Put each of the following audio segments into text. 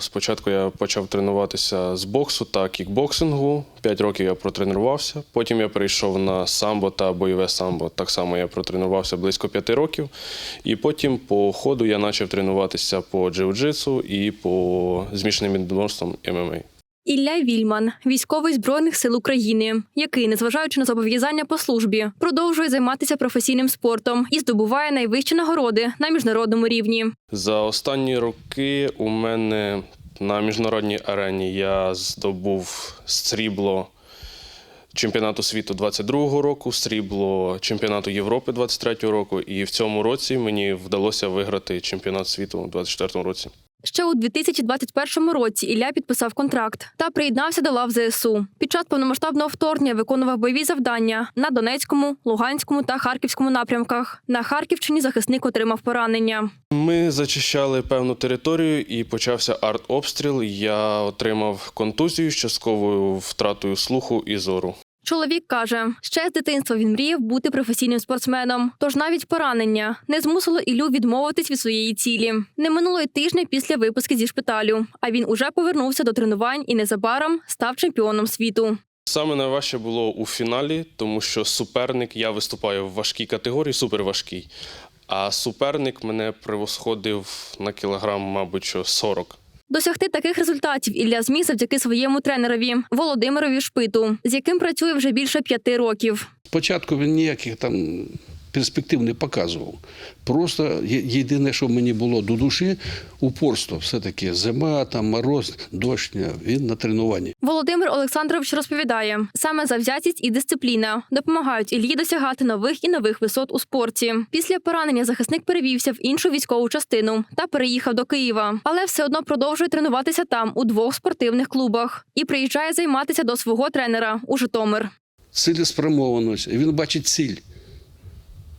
Спочатку я почав тренуватися з боксу та кікбоксингу. П'ять років я протренувався. Потім я перейшов на самбо та бойове самбо. Так само я протренувався близько п'яти років. І потім по ходу я почав тренуватися по джиу-джитсу і по змішаним відносинам ММА. Ілля Вільман, військовий збройних сил України, який, незважаючи на зобов'язання по службі, продовжує займатися професійним спортом і здобуває найвищі нагороди на міжнародному рівні. За останні роки у мене на міжнародній арені я здобув срібло чемпіонату світу 22-го року, срібло чемпіонату Європи 23-го року, і в цьому році мені вдалося виграти чемпіонат світу у 24-му році. Ще у 2021 році Ілля підписав контракт та приєднався до лав ЗСУ. Під час повномасштабного вторгнення виконував бойові завдання на Донецькому, Луганському та Харківському напрямках. На Харківщині захисник отримав поранення. Ми зачищали певну територію і почався артобстріл. Я отримав контузію з частковою втратою слуху і зору. Чоловік каже, ще з дитинства він мріяв бути професійним спортсменом. Тож навіть поранення не змусило Ілю відмовитись від своєї цілі. Не минуло й тижня після виписки зі шпиталю. А він уже повернувся до тренувань і незабаром став чемпіоном світу. Саме найважче було у фіналі, тому що суперник я виступаю в важкій категорії, суперважкій. А суперник мене превосходив на кілограм, мабуть, що 40. Досягти таких результатів Ілля зміг завдяки своєму тренерові Володимирові Шпиту, з яким працює вже більше п'яти років. Спочатку він ніяких там перспектив не показував. Просто єдине, що мені було до душі, упорство. Все-таки зима, там мороз, дощ, він на тренуванні. Володимир Олександрович розповідає, саме завзятість і дисципліна допомагають Іллі досягати нових і нових висот у спорті. Після поранення захисник перевівся в іншу військову частину та переїхав до Києва, але все одно продовжує тренуватися там у двох спортивних клубах і приїжджає займатися до свого тренера у Житомир. Цілеспрямованість. Він бачить ціль.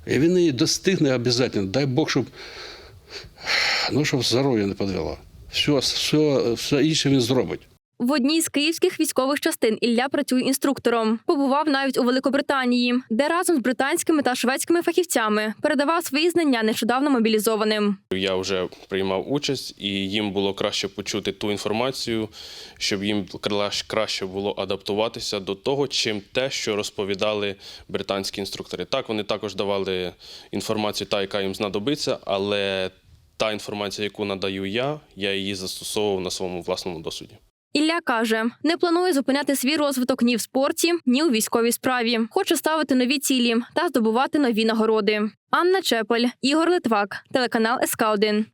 І він її достигне обов'язково. Дай Бог, щоб, ну, щоб здоров'я не підвело. Все, все, все інше він зробить. В одній з київських військових частин Ілля працює інструктором. Побував навіть у Великобританії, де разом з британськими та шведськими фахівцями передавав свої знання нещодавно мобілізованим. Я вже приймав участь, і їм було краще почути ту інформацію, щоб їм кра- краще було адаптуватися до того, чим те, що розповідали британські інструктори. Так, вони також давали інформацію, та яка їм знадобиться, але та інформація, яку надаю я, я її застосовував на своєму власному досвіді. Ілля каже, не планує зупиняти свій розвиток ні в спорті, ні у військовій справі. Хоче ставити нові цілі та здобувати нові нагороди. Анна Чепель, Ігор Литвак, телеканал СК 1